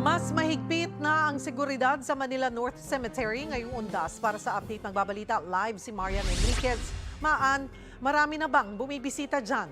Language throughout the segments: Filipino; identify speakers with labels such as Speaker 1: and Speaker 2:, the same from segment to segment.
Speaker 1: Mas mahigpit na ang seguridad sa Manila North Cemetery ngayong undas. Para sa update ng babalita, live si Marian Enriquez. Maan, marami na bang bumibisita dyan?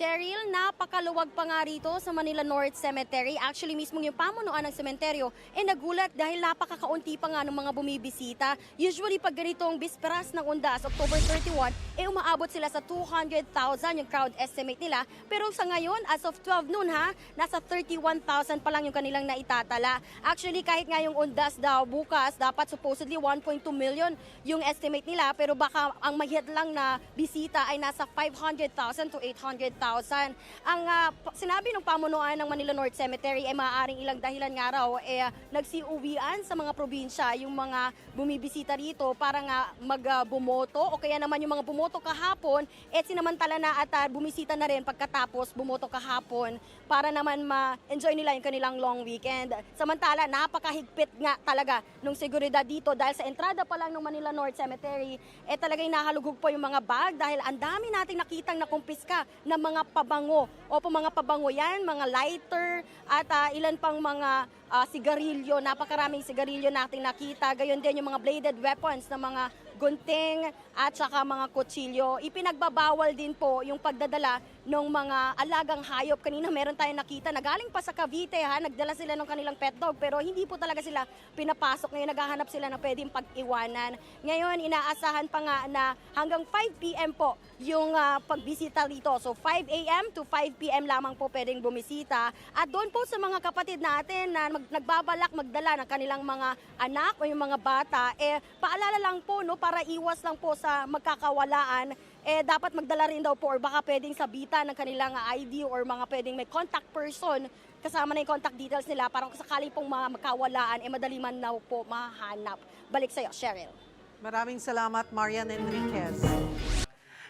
Speaker 2: Cheryl, napakaluwag pa nga rito sa Manila North Cemetery. Actually, mismo yung pamunuan ng sementeryo, eh nagulat dahil napakakaunti pa nga ng mga bumibisita. Usually, pag ganitong bisperas ng undas, October 31, eh umaabot sila sa 200,000 yung crowd estimate nila. Pero sa ngayon, as of 12 noon ha, nasa 31,000 pa lang yung kanilang naitatala. Actually, kahit nga yung undas daw bukas, dapat supposedly 1.2 million yung estimate nila. Pero baka ang mahihit lang na bisita ay nasa 500,000 to 800,000. Ang ah, pa- sinabi ng pamunuan ng Manila North Cemetery ay maaaring ilang dahilan nga raw eh, nagsiuwian sa mga probinsya yung mga bumibisita rito para nga magbumoto o kaya naman yung mga bumoto kahapon eh sinamantala na at ah, bumisita na rin pagkatapos bumoto kahapon para naman ma-enjoy nila yung kanilang long weekend. Samantala, napakahigpit nga talaga nung seguridad dito dahil sa entrada pa lang ng Manila North Cemetery, eh talagang nahalugog po yung mga bag dahil ang dami nating nakitang nakumpiska na mga pabango. Opo, mga pabango yan, mga lighter at ah, ilan pang mga ah, sigarilyo, napakaraming sigarilyo nating nakita. Gayon din yung mga bladed weapons na mga gunting at saka mga kutsilyo. Ipinagbabawal din po yung pagdadala ng mga alagang hayop. Kanina meron tayong nakita na galing pa sa Cavite ha, nagdala sila ng kanilang pet dog pero hindi po talaga sila pinapasok. Ngayon naghahanap sila ng pwedeng pag-iwanan. Ngayon inaasahan pa nga na hanggang 5 p.m. po yung ah, pagbisita dito. So 5 a.m. to 5 p.m. lamang po pwedeng bumisita. At doon po sa mga kapatid natin na mag- nagbabalak magdala ng kanilang mga anak o yung mga bata, eh paalala lang po no para iwas lang po sa magkakawalaan eh dapat magdala rin daw po or baka pwedeng sabitan ng kanilang ID or mga pwedeng may contact person kasama na yung contact details nila para kung sakali pong mga magkawalaan eh madali man na po mahanap. Balik sa'yo, Cheryl.
Speaker 1: Maraming salamat, Marian Enriquez.